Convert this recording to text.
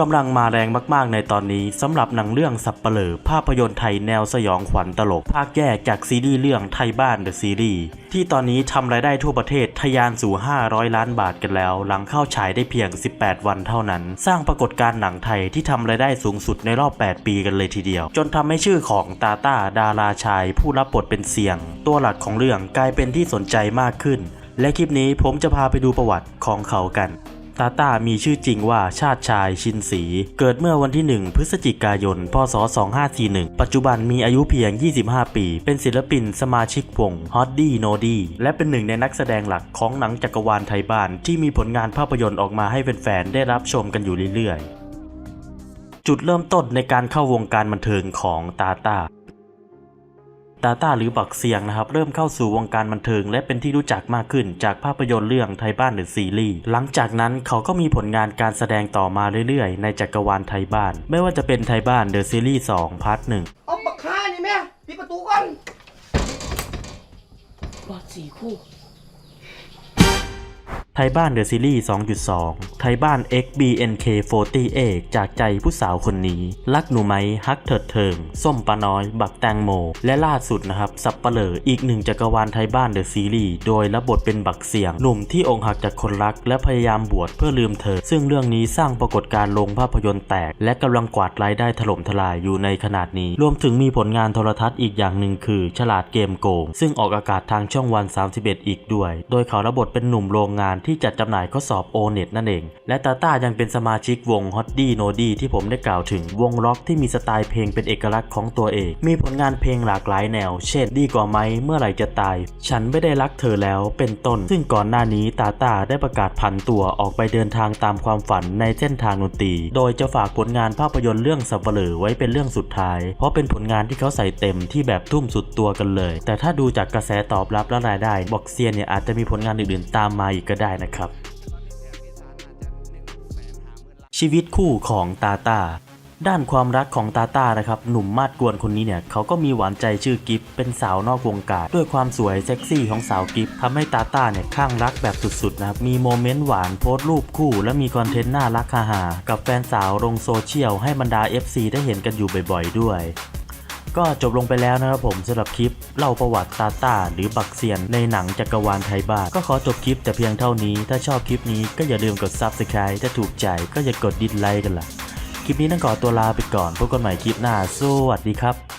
กำลังมาแรงมากๆในตอนนี้สำหรับหนังเรื่องสับเปลอภาพยนตร์ไทยแนวสยองขวัญตลก ภาคแยกจากซีรีส์เรื่องไทยบ้านเดอะซีรีส์ที่ตอนนี้ทำรายได้ทั่วประเทศทะยานสู่ 500 ล้านบาทกันแล้ว หลังเข้าฉายได้เพียง 18 วันเท่านั้น สร้างปรากฏการณ์หนังไทยที่ทำรายได้สูงสุดในรอบ 8 ปีกันเลยทีเดียว จนทำให้ชื่อของตาตาดาราชาย ผู้รับบทเป็นเสียง ตัวหลักของเรื่องกลายเป็นที่สนใจมากขึ้น และคลิปนี้ผมจะพาไปดูประวัติของเขากัน ตาตามีชื่อจริงว่าชาติชายชินศรีเกิดเมื่อวันที่ 1 พฤศจิกายน พศ 2541 ปัจจุบันมีอายุเพียง 25 ปี เป็นศิลปินสมาชิกวง h o t d y n o d y และเป็นหนึ่งในนักแสดงหลักของหนังจักรวาลไทยบ้าน ที่มีผลงานภาพยนตร์ออกมาให้แฟนๆได้รับชมกันอยู่เรื่อยๆ จุดเริ่มต้นในการเข้าวงการบันเทิงของตาตา ตาตาหรือบักเซียงนะครับเริ่มเข้าสู่วงการบันเทิง และเป็นที่รู้จักมากขึ้นจากภาพยนตร์เรื่องไทยบ้านเดอะซีรีส์หลังจากนั้นเขาก็มีผลงานการแสดงต่อมาเรื่อยๆ ในจักรวาลไทยบ้าน ไม่ว่าจะเป็นไทยบ้านเดอะซีรีส์2พาร์ทหนึ่งเอาปากคานี่แม่ปิดประตูก่อนบอดสี่คู่ ไทยบ้านเดอะซีรีส์ 2.2 ไทยบ้าน XBNK48 จากใจผู้สาวคนนี้ รักหนูไหมฮักเถิดเทิง ส้มปลาน้อย บักแตงโม และล่าสุดนะครับ สับปเหลออีกหนึ่งจักรวาลไทยบ้านเดอะซีรีส์ โดยรับบทเป็นบักเสียง หนุ่มที่องค์หักจากคนรัก และพยายามบวชเพื่อลืมเธอ ซึ่งเรื่องนี้สร้างปรากฏการณ์ลงภาพยนตร์แตก และกำลังกวาดรายได้ถล่มทลายอยู่ในขนาดนี้ รวมถึงมีผลงานโทรทัศน์อีกอย่างหนึ่งคือ ฉลาดเกมโกง ซึ่งออกอากาศทางช่องวัน 31 อีกด้วย โดยเขารับบทเป็นหนุ่มโรงงานที่จัดจำหน่ายข้อสอบโอเน็ตนั่นเอง และตาต้ายังเป็นสมาชิกวง h o t d y n o d y ที่ผมได้กล่าวถึงวงล็อกที่มีสไตล์เพลงเป็นเอกลักษณ์ของตัวเอง มีผลงานเพลงหลากหลายแนว เช่น ดีกว่าไหมเมื่อไหร่จะตาย ฉันไม่ได้รักเธอแล้วเป็นต้น ซึ่งก่อนหน้านี้ตาต้าได้ประกาศผันตัวออกไปเดินทางตามความฝันในเส้นทางดนตรี โดยจะฝากผลงานภาพยนตร์เรื่องสับเปลือไว้เป็นเรื่องสุดท้าย เพราะเป็นผลงานที่เขาใส่เต็มที่แบบทุ่มสุดตัวกันเลย แต่ถ้าดูจากกระแสตอบรับและรายได้ บอกเซียนเนี่ยอาจจะมีผลงานอื่นๆตามมาอีกก็ได้นะครับ ชีวิตคู่ของตาตาด้านความรักของตาตานะครับ หนุ่มมาดกวนคนนี้เนี่ยเขาก็มีหวานใจชื่อกิฟเป็นสาวนอกวงการ ด้วยความสวยเซ็กซี่ของสาวกิฟทำให้ตาตาเนี่ยข้างรักแบบสุดๆนะครับ มีโมเมนต์หวานโพสต์รูปคู่ และมีคอนเทนต์น่ารักฮาๆกับแฟนสาวลงโซเชียลให้บรรดา FC ได้เห็นกันอยู่บ่อยๆด้วย ก็จบลงไปแล้วนะครับผมสำหรับคลิปเล่าประวัติตาตาหรือบักเซียนในหนังจักรวาลไทยบ้านก็ขอจบคลิปแต่เพียงเท่านี้ ถ้าชอบคลิปนี้ก็อย่าลืมกด Subscribe ถ้าถูกใจก็อย่ากดดิสไลค์กันล่ะคลิปนี้ต้องขอตัวลาไปก่อนพบกันใหม่คลิปหน้าสวัสดีครับ